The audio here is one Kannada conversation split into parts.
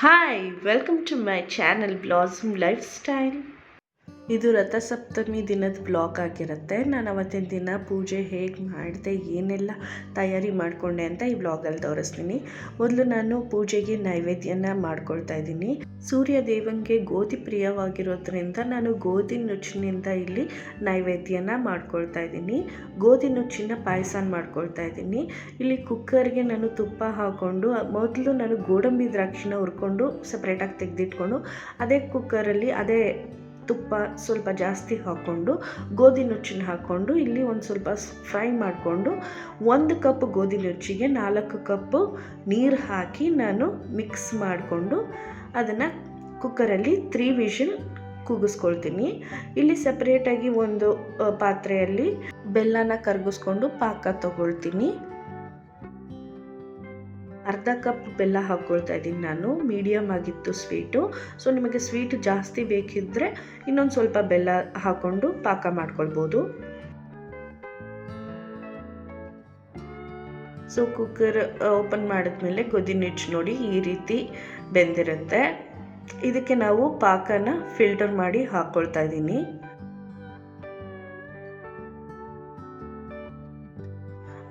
Hi, welcome to my channel Blossom Lifestyle. ಇದು ರಥಸಪ್ತಮಿ ದಿನದ ಬ್ಲಾಗ್ ಆಗಿರುತ್ತೆ. ನಾನು ಅವತ್ತಿನ ದಿನ ಪೂಜೆ ಹೇಗೆ ಮಾಡಿದೆ, ಏನೆಲ್ಲ ತಯಾರಿ ಮಾಡಿಕೊಂಡೆ ಅಂತ ಈ ಬ್ಲಾಗಲ್ಲಿ ತೋರಿಸ್ತೀನಿ. ಮೊದಲು ನಾನು ಪೂಜೆಗೆ ನೈವೇದ್ಯನ ಮಾಡ್ಕೊಳ್ತಾ ಇದ್ದೀನಿ. ಸೂರ್ಯ ದೇವಂಗೆ ಗೋಧಿ ಪ್ರಿಯವಾಗಿರೋದ್ರಿಂದ ನಾನು ಗೋಧಿ ನುಚ್ಚಿನಿಂದ ಇಲ್ಲಿ ನೈವೇದ್ಯನ ಮಾಡ್ಕೊಳ್ತಾ ಇದ್ದೀನಿ. ಗೋಧಿ ನುಚ್ಚಿನ ಪಾಯಸ ಮಾಡ್ಕೊಳ್ತಾ ಇದ್ದೀನಿ. ಇಲ್ಲಿ ಕುಕ್ಕರ್ಗೆ ನಾನು ತುಪ್ಪ ಹಾಕ್ಕೊಂಡು ಮೊದಲು ನಾನು ಗೋಡಂಬಿ ದ್ರಾಕ್ಷಿನ ಹುರ್ಕೊಂಡು ಸಪ್ರೇಟಾಗಿ ತೆಗೆದಿಟ್ಕೊಂಡು, ಅದೇ ಕುಕ್ಕರಲ್ಲಿ ಅದೇ ತುಪ್ಪ ಸ್ವಲ್ಪ ಜಾಸ್ತಿ ಹಾಕ್ಕೊಂಡು, ಗೋಧಿ ನುಚ್ಚನ್ನು ಹಾಕ್ಕೊಂಡು, ಇಲ್ಲಿ ಒಂದು ಸ್ವಲ್ಪ ಫ್ರೈ ಮಾಡಿಕೊಂಡು, ಒಂದು ಕಪ್ ಗೋಧಿ ನುಚ್ಚಿಗೆ ನಾಲ್ಕು ಕಪ್ಪು ನೀರು ಹಾಕಿ ನಾನು ಮಿಕ್ಸ್ ಮಾಡಿಕೊಂಡು ಅದನ್ನು ಕುಕ್ಕರಲ್ಲಿ ತ್ರೀ ವಿಷನ್ ಕೂಗಿಸ್ಕೊಳ್ತೀನಿ. ಇಲ್ಲಿ ಸಪ್ರೇಟಾಗಿ ಒಂದು ಪಾತ್ರೆಯಲ್ಲಿ ಬೆಲ್ಲನ ಕರಗಿಸ್ಕೊಂಡು ಪಾಕ ತಗೊಳ್ತೀನಿ. ಅರ್ಧ ಕಪ್ ಬೆಲ್ಲ ಹಾಕ್ಕೊಳ್ತಾ ಇದ್ದೀನಿ ನಾನು. ಮೀಡಿಯಮ್ ಆಗಿತ್ತು ಸ್ವೀಟು ಸೊ ನಿಮಗೆ ಸ್ವೀಟ್ ಜಾಸ್ತಿ ಬೇಕಿದ್ದರೆ ಇನ್ನೊಂದು ಸ್ವಲ್ಪ ಬೆಲ್ಲ ಹಾಕ್ಕೊಂಡು ಪಾಕ ಮಾಡ್ಕೊಳ್ಬೋದು. ಸೊ ಕುಕ್ಕರ್ ಓಪನ್ ಮಾಡಿದ್ಮೇಲೆ ನುಚ್ಚು ನೋಡಿ ಈ ರೀತಿ ಬೆಂದಿರುತ್ತೆ. ಇದಕ್ಕೆ ನಾವು ಪಾಕನ ಫಿಲ್ಟರ್ ಮಾಡಿ ಹಾಕ್ಕೊಳ್ತಾ ಇದ್ದೀನಿ.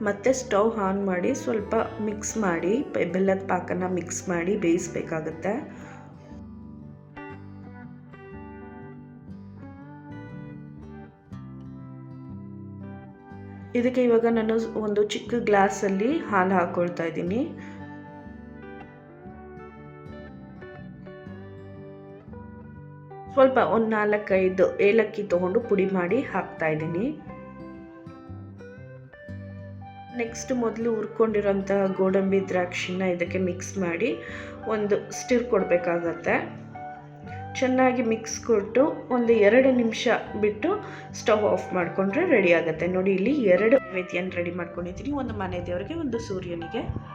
ಮತ್ತೆ ಸ್ಟವ್ ಆನ್ ಮಾಡಿ ಸ್ವಲ್ಪ ಮಿಕ್ಸ್ ಮಾಡಿ ಬೆಲ್ಲದ ಪಾಕನ ಮಿಕ್ಸ್ ಮಾಡಿ ಬೇಯಿಸಬೇಕಾಗುತ್ತೆ. ಇದಕ್ಕೆ ಇವಾಗ ನಾನು ಒಂದು ಚಿಕ್ಕ ಗ್ಲಾಸಲ್ಲಿ ಹಾಲು ಹಾಕ್ಕೊಳ್ತಾ ಇದ್ದೀನಿ. ಸ್ವಲ್ಪ ಒಂದು ನಾಲ್ಕೈದು ಏಲಕ್ಕಿ ತಗೊಂಡು ಪುಡಿ ಮಾಡಿ ಹಾಕ್ತಾ ಇದ್ದೀನಿ. ನೆಕ್ಸ್ಟ್ ಮೊದಲು ಹುರ್ಕೊಂಡಿರೋಂತಹ ಗೋಡಂಬಿ ದ್ರಾಕ್ಷಿನ ಇದಕ್ಕೆ ಮಿಕ್ಸ್ ಮಾಡಿ ಒಂದು ಸ್ಟಿರ್ ಕೊಡಬೇಕಾಗತ್ತೆ. ಚೆನ್ನಾಗಿ ಮಿಕ್ಸ್ ಕೊಟ್ಟು ಒಂದು ಎರಡು ನಿಮಿಷ ಬಿಟ್ಟು ಸ್ಟವ್ ಆಫ್ ಮಾಡಿಕೊಂಡ್ರೆ ರೆಡಿ ಆಗುತ್ತೆ. ನೋಡಿ, ಇಲ್ಲಿ ಎರಡು ನೈವೇದ್ಯನ ರೆಡಿ ಮಾಡ್ಕೊಂಡಿದ್ದೀನಿ. ಒಂದು ಮನೆ ದೇವರಿಗೆ, ಒಂದು ಸೂರ್ಯನಿಗೆ.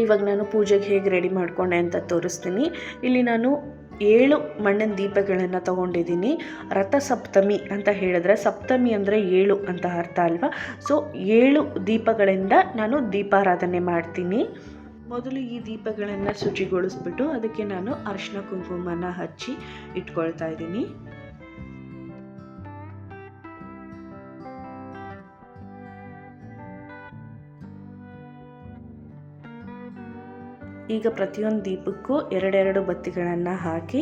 ಇವಾಗ ನಾನು ಪೂಜೆಗೆ ಹೇಗೆ ರೆಡಿ ಮಾಡಿಕೊಂಡೆ ಅಂತ ತೋರಿಸ್ತೀನಿ. ಇಲ್ಲಿ ನಾನು ಏಳು ಮಣ್ಣಿನ ದೀಪಗಳನ್ನು ತಗೊಂಡಿದ್ದೀನಿ. ರಥಸಪ್ತಮಿ ಅಂತ ಹೇಳಿದ್ರೆ ಸಪ್ತಮಿ ಅಂದರೆ ಏಳು ಅಂತ ಅರ್ಥ ಅಲ್ವಾ? ಸೊ ಏಳು ದೀಪಗಳಿಂದ ನಾನು ದೀಪಾರಾಧನೆ ಮಾಡ್ತೀನಿ. ಮೊದಲು ಈ ದೀಪಗಳನ್ನು ಶುಚಿಗೊಳಿಸ್ಬಿಟ್ಟು ಅದಕ್ಕೆ ನಾನು ಅರಿಶಿನ ಕುಂಕುಮನ ಹಚ್ಚಿ ಇಟ್ಕೊಳ್ತಾ ಇದ್ದೀನಿ. ಈಗ ಪ್ರತಿಯೊಂದು ದೀಪಕ್ಕೂ ಎರಡೆರಡು ಬತ್ತಿಗಳನ್ನು ಹಾಕಿ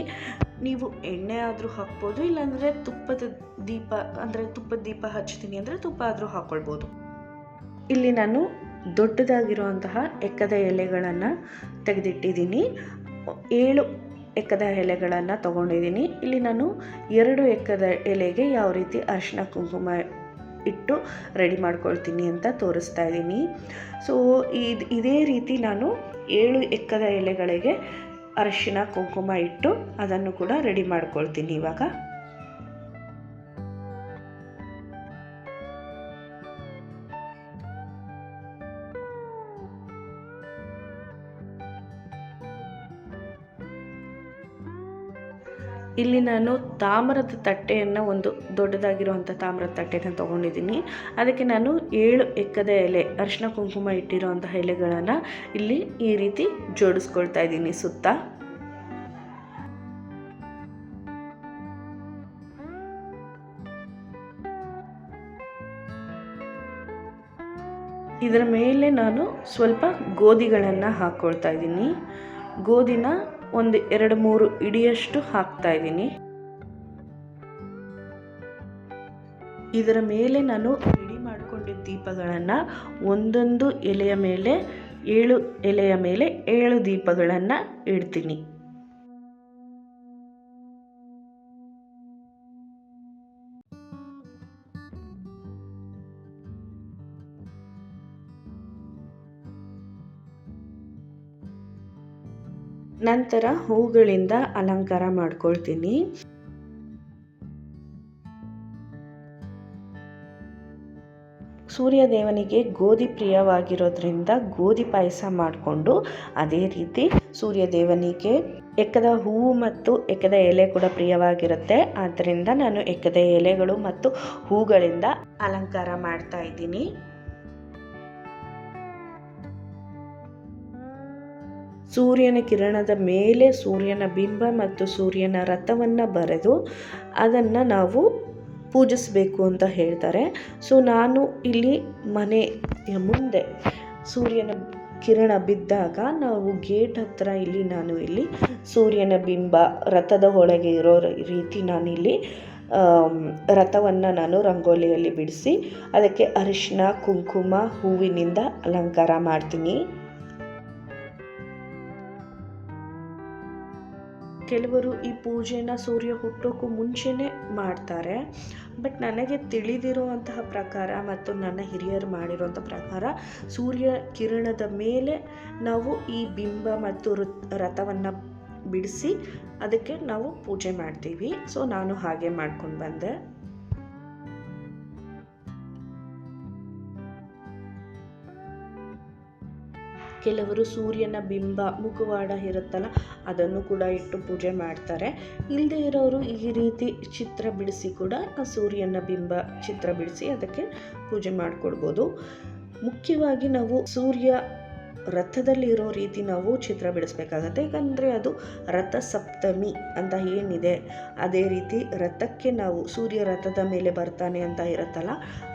ನೀವು ಎಣ್ಣೆ ಆದರೂ ಹಾಕ್ಬೋದು, ಇಲ್ಲಾಂದರೆ ತುಪ್ಪದ ದೀಪ, ಅಂದರೆ ತುಪ್ಪದ ದೀಪ ಹಚ್ತೀನಿ ಅಂದರೆ ತುಪ್ಪ ಆದರೂ ಹಾಕ್ಕೊಳ್ಬೋದು ಇಲ್ಲಿ ನಾನು ದೊಡ್ಡದಾಗಿರುವಂತಹ ಎಕ್ಕದ ಎಲೆಗಳನ್ನು ತೆಗೆದಿಟ್ಟಿದ್ದೀನಿ. ಏಳು ಎಕ್ಕದ ಎಲೆಗಳನ್ನು ತಗೊಂಡಿದ್ದೀನಿ. ಇಲ್ಲಿ ನಾನು ಎರಡು ಎಕ್ಕದ ಎಲೆಗೆ ಯಾವ ರೀತಿ ಅರಿಶಿನ ಕುಂಕುಮ ಇಟ್ಟು ರೆಡಿ ಮಾಡ್ಕೊಳ್ತೀನಿ ಅಂತ ತೋರಿಸ್ತಾ ಇದ್ದೀನಿ. ಸೊ ಇದು, ಇದೇ ರೀತಿ ನಾನು ಏಳು ಎಕ್ಕದ ಎಲೆಗಳಿಗೆ ಅರಿಶಿನ ಕುಂಕುಮ ಇಟ್ಟು ಅದನ್ನು ಕೂಡ ರೆಡಿ ಮಾಡ್ಕೊಳ್ತೀನಿ ಇವಾಗ. ಇಲ್ಲಿ ನಾನು ತಾಮ್ರದ ತಟ್ಟೆಯನ್ನು ಒಂದು ದೊಡ್ಡದಾಗಿರುವಂಥ ತಾಮ್ರದ ತಟ್ಟೆಯನ್ನು ತೊಗೊಂಡಿದ್ದೀನಿ. ಅದಕ್ಕೆ ನಾನು ಏಳು ಎಕ್ಕದ ಎಲೆ ಅರಿಶಿನ ಕುಂಕುಮ ಇಟ್ಟಿರುವಂತಹ ಎಲೆಗಳನ್ನು ಇಲ್ಲಿ ಈ ರೀತಿ ಜೋಡಿಸ್ಕೊಳ್ತಾ ಇದ್ದೀನಿ ಸುತ್ತ. ಇದರ ಮೇಲೆ ನಾನು ಸ್ವಲ್ಪ ಗೋಧಿಗಳನ್ನು ಹಾಕ್ಕೊಳ್ತಾ ಇದ್ದೀನಿ. ಗೋಧಿನ ಒಂದು, ಎರಡು, ಮೂರು ಇಡಿಯಷ್ಟು ಹಾಕ್ತಾ ಇದ್ದೀನಿ. ಇದರ ಮೇಲೆ ನಾನು ರೆಡಿ ಮಾಡಿಕೊಂಡಿದ್ದ ದೀಪಗಳನ್ನು ಒಂದೊಂದು ಎಲೆಯ ಮೇಲೆ, ಏಳು ಎಲೆಯ ಮೇಲೆ ಏಳು ದೀಪಗಳನ್ನು ಇಡ್ತೀನಿ. ನಂತರ ಹೂಗಳಿಂದ ಅಲಂಕಾರ ಮಾಡ್ಕೊಳ್ತೀನಿ. ಸೂರ್ಯ ದೇವನಿಗೆ ಗೋಧಿ ಪ್ರಿಯವಾಗಿರೋದ್ರಿಂದ ಗೋಧಿ ಪಾಯಸ ಮಾಡಿಕೊಂಡು ಅದೇ ರೀತಿ ಸೂರ್ಯ ದೇವನಿಗೆ ಎಕ್ಕದ ಹೂವು ಮತ್ತು ಎಕ್ಕದ ಎಲೆ ಕೂಡ ಪ್ರಿಯವಾಗಿರುತ್ತೆ. ಆದ್ದರಿಂದ ನಾನು ಎಕ್ಕದ ಎಲೆಗಳು ಮತ್ತು ಹೂಗಳಿಂದ ಅಲಂಕಾರ ಮಾಡ್ತಾ ಇದ್ದೀನಿ. ಸೂರ್ಯನ ಕಿರಣದ ಮೇಲೆ ಸೂರ್ಯನ ಬಿಂಬ ಮತ್ತು ಸೂರ್ಯನ ರಥವನ್ನು ಬರೆದು ಅದನ್ನು ನಾವು ಪೂಜಿಸಬೇಕು ಅಂತ ಹೇಳ್ತಾರೆ. ಸೊ ನಾನು ಇಲ್ಲಿ ಮನೆಯ ಮುಂದೆ ಸೂರ್ಯನ ಕಿರಣ ಬಿದ್ದಾಗ ನಾವು ಗೇಟ್ ಹತ್ರ ಇಲ್ಲಿ ನಾನು ಇಲ್ಲಿ ಸೂರ್ಯನ ಬಿಂಬ ರಥದ ಒಳಗೆ ಇರೋ ರೀತಿ ನಾನಿಲ್ಲಿ ರಥವನ್ನು ನಾನು ರಂಗೋಲಿಯಲ್ಲಿ ಬಿಡಿಸಿ ಅದಕ್ಕೆ ಅರಿಶಿನ ಕುಂಕುಮ, ಹೂವಿನಿಂದ ಅಲಂಕಾರ ಮಾಡ್ತೀನಿ. ಕೆಲವರು ಈ ಪೂಜೆನ ಸೂರ್ಯ ಹುಟ್ಟೋಕ್ಕೂ ಮುಂಚೆನೇ ಮಾಡ್ತಾರೆ. ಬಟ್ ನನಗೆ ತಿಳಿದಿರುವಂತಹ ಪ್ರಕಾರ ಮತ್ತು ನನ್ನ ಹಿರಿಯರು ಮಾಡಿರುವಂಥ ಪ್ರಕಾರ ಸೂರ್ಯ ಕಿರಣದ ಮೇಲೆ ನಾವು ಈ ಬಿಂಬ ಮತ್ತು ರಥವನ್ನು ಬಿಡಿಸಿ ಅದಕ್ಕೆ ನಾವು ಪೂಜೆ ಮಾಡ್ತೀವಿ. ಸೊ, ನಾನು ಹಾಗೆ ಮಾಡ್ಕೊಂಡು ಬಂದೆ. ಕೆಲವರು ಸೂರ್ಯನ ಬಿಂಬ ಮುಖವಾಡ ಇರುತ್ತಲ್ಲ, ಅದನ್ನು ಕೂಡ ಇಟ್ಟು ಪೂಜೆ ಮಾಡ್ತಾರೆ. ಇಲ್ಲದೆ ಇರೋರು ಈ ರೀತಿ ಚಿತ್ರ ಬಿಡಿಸಿ ಕೂಡ ಆ ಸೂರ್ಯನ ಬಿಂಬ ಚಿತ್ರ ಬಿಡಿಸಿ ಅದಕ್ಕೆ ಪೂಜೆ ಮಾಡಿಕೊಡ್ಬೋದು. ಮುಖ್ಯವಾಗಿ ನಾವು ಸೂರ್ಯ ರಥದಲ್ಲಿ ಇರೋ ರೀತಿ ನಾವು ಚಿತ್ರ ಬಿಡಿಸ್ಬೇಕಾಗತ್ತೆ. ಯಾಕಂದರೆ ಅದು ರಥ ಸಪ್ತಮಿ ಅಂತ ಏನಿದೆ, ಅದೇ ರೀತಿ ರಥಕ್ಕೆ ನಾವು ಸೂರ್ಯ ರಥದ ಮೇಲೆ ಬರ್ತಾನೆ ಅಂತ ಇರುತ್ತಲ್ಲ,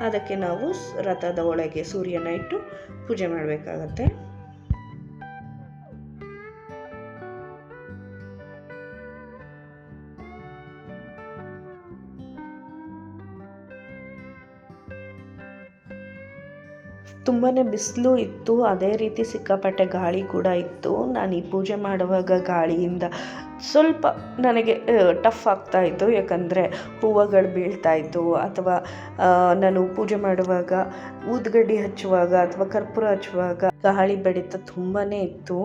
ಅದಕ್ಕೆ ನಾವು ರಥದ ಒಳಗೆ ಸೂರ್ಯನ ಇಟ್ಟು ಪೂಜೆ ಮಾಡಬೇಕಾಗತ್ತೆ. ತುಂಬಾ ಬಿಸಿಲು ಇತ್ತು, ಅದೇ ರೀತಿ ಸಿಕ್ಕಾಪಟ್ಟೆ ಗಾಳಿ ಕೂಡ ಇತ್ತು. ನಾನು ಈ ಪೂಜೆ ಮಾಡುವಾಗ ಗಾಳಿಯಿಂದ ಸ್ವಲ್ಪ ನನಗೆ ಟಫ್ ಆಗ್ತಾ ಇತ್ತು. ಯಾಕಂದರೆ ಹೂವುಗಳು ಬೀಳ್ತಾಯಿತ್ತು ಅಥವಾ ನಾನು ಪೂಜೆ ಮಾಡುವಾಗ ಊದ್ಗಡ್ಡಿ ಹಚ್ಚುವಾಗ ಅಥವಾ ಕರ್ಪೂರ ಹಚ್ಚುವಾಗ ಗಾಳಿ ಬಡಿತ ತುಂಬಾ ಇತ್ತು.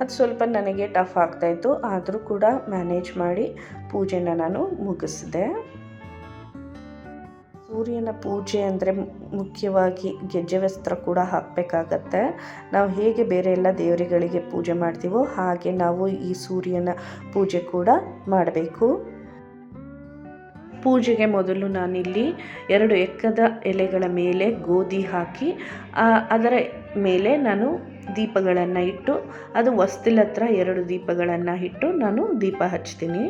ಅದು ಸ್ವಲ್ಪ ನನಗೆ ಟಫ್ ಆಗ್ತಾಯಿತ್ತು ಆದರೂ ಕೂಡ ಮ್ಯಾನೇಜ್ ಮಾಡಿ ಪೂಜೆನ ನಾನು ಮುಗಿಸಿದೆ. ಸೂರ್ಯನ ಪೂಜೆ ಅಂದರೆ ಮುಖ್ಯವಾಗಿ ಗೆಜ್ಜೆ ವಸ್ತ್ರ ಕೂಡ ಹಾಕಬೇಕಾಗತ್ತೆ. ನಾವು ಹೇಗೆ ಬೇರೆ ಎಲ್ಲ ದೇವರುಗಳಿಗೆ ಪೂಜೆ ಮಾಡ್ತೀವೋ ಹಾಗೆ ನಾವು ಈ ಸೂರ್ಯನ ಪೂಜೆ ಕೂಡ ಮಾಡಬೇಕು. ಪೂಜೆಗೆ ಮೊದಲು ನಾನಿಲ್ಲಿ ಎರಡು ಎಕ್ಕದ ಎಲೆಗಳ ಮೇಲೆ ಗೋಧಿ ಹಾಕಿ ಅದರ ಮೇಲೆ ನಾನು ದೀಪಗಳನ್ನು ಇಟ್ಟು, ಅದು ವಸ್ತಿಲ ಎರಡು ದೀಪಗಳನ್ನು ಇಟ್ಟು ನಾನು ದೀಪ ಹಚ್ತೀನಿ.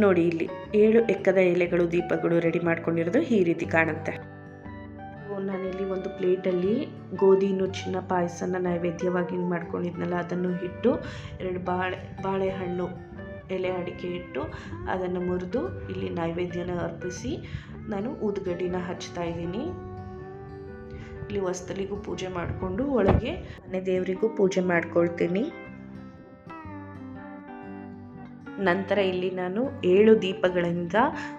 ನೋಡಿ ಇಲ್ಲಿ ಏಳು ಎಕ್ಕದ ಎಲೆಗಳು ದೀಪಗಳು ರೆಡಿ ಮಾಡ್ಕೊಂಡಿರೋದು ಈ ರೀತಿ ಕಾಣುತ್ತೆ. ನಾನಿಲ್ಲಿ ಒಂದು ಪ್ಲೇಟಲ್ಲಿ ಗೋಧಿ ನುಚ್ಚಿನ ಪಾಯಸನ ನೈವೇದ್ಯವಾಗಿ ಮಾಡ್ಕೊಂಡಿದ್ನಲ್ಲ, ಅದನ್ನು ಇಟ್ಟು ಎರಡು ಬಾಳೆ, ಬಾಳೆಹಣ್ಣು ಎಲೆ ಅಡಿಕೆ ಇಟ್ಟು ಅದನ್ನು ಮುರಿದು ಇಲ್ಲಿ ನೈವೇದ್ಯನ ಅರ್ಪಿಸಿ ನಾನು ಊದ್ಗಡ್ಡಿನ ಹಚ್ತಾ ಇದ್ದೀನಿ. ಇಲ್ಲಿ ಹೊಸ್ತಲಿಗೂ ಪೂಜೆ ಮಾಡಿಕೊಂಡು ಒಳಗೆ ಮನೆ ದೇವರಿಗೂ ಪೂಜೆ ಮಾಡ್ಕೊಳ್ತೀನಿ. ನಂತರ ಇಲ್ಲಿ ನಾನು ಏಳು ದೀಪಗಳಿಂದ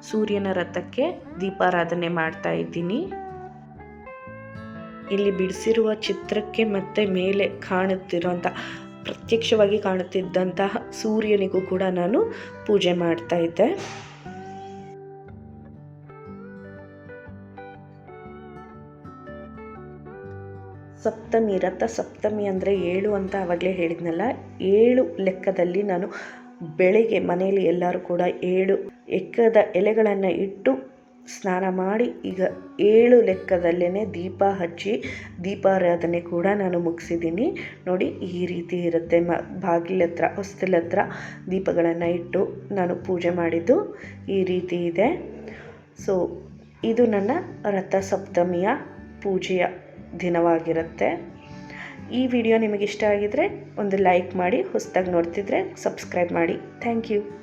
ಸೂರ್ಯನ ರಥಕ್ಕೆ ದೀಪಾರಾಧನೆ ಮಾಡ್ತಾ ಇದ್ದೀನಿ. ಇಲ್ಲಿ ಬಿಡಿಸಿರುವ ಚಿತ್ರಕ್ಕೆ ಮತ್ತೆ ಮೇಲೆ ಕಾಣುತ್ತಿರುವಂಥ ಪ್ರತ್ಯಕ್ಷವಾಗಿ ಕಾಣುತ್ತಿದ್ದಂತಹ ಸೂರ್ಯನಿಗೂ ಕೂಡ ನಾನು ಪೂಜೆ ಮಾಡ್ತಾ ಇದ್ದೆ. ಸಪ್ತಮಿ, ರಥ ಸಪ್ತಮಿ ಅಂದರೆ ಏಳು ಅಂತ ಆವಾಗಲೇ ಹೇಳಿದ್ನಲ್ಲ, ಏಳು ಲೆಕ್ಕದಲ್ಲಿ ನಾನು ಬೆಳಿಗ್ಗೆ ಮನೆಯಲ್ಲಿ ಎಲ್ಲರೂ ಕೂಡ ಏಳು ಎಕ್ಕದ ಎಲೆಗಳನ್ನು ಇಟ್ಟು ಸ್ನಾನ ಮಾಡಿ ಈಗ ಏಳು ಲೆಕ್ಕದಲ್ಲೇ ದೀಪ ಹಚ್ಚಿ ದೀಪಾರಾಧನೆ ಕೂಡ ನಾನು ಮುಗಿಸಿದ್ದೀನಿ. ನೋಡಿ, ಈ ರೀತಿ ಇರುತ್ತೆ. ಮ ಬಾಗಿಲತ್ರ ಹತ್ರ, ಹೊಸ್ತಿಲ ಹತ್ರ ದೀಪಗಳನ್ನು ಇಟ್ಟು ನಾನು ಪೂಜೆ ಮಾಡಿದ್ದು ಈ ರೀತಿ ಇದೆ. ಸೊ, ಇದು ನನ್ನ ರಥಸಪ್ತಮಿಯ ಪೂಜೆಯ ದಿನವಾಗಿರುತ್ತೆ. ಈ ವಿಡಿಯೋ ನಿಮಗಿಷ್ಟ ಆಗಿದರೆ ಒಂದು ಲೈಕ್ ಮಾಡಿ ಹೊಸದಾಗಿ ನೋಡ್ತಿದ್ರೆ ಸಬ್ಸ್ಕ್ರೈಬ್ ಮಾಡಿ. Thank you.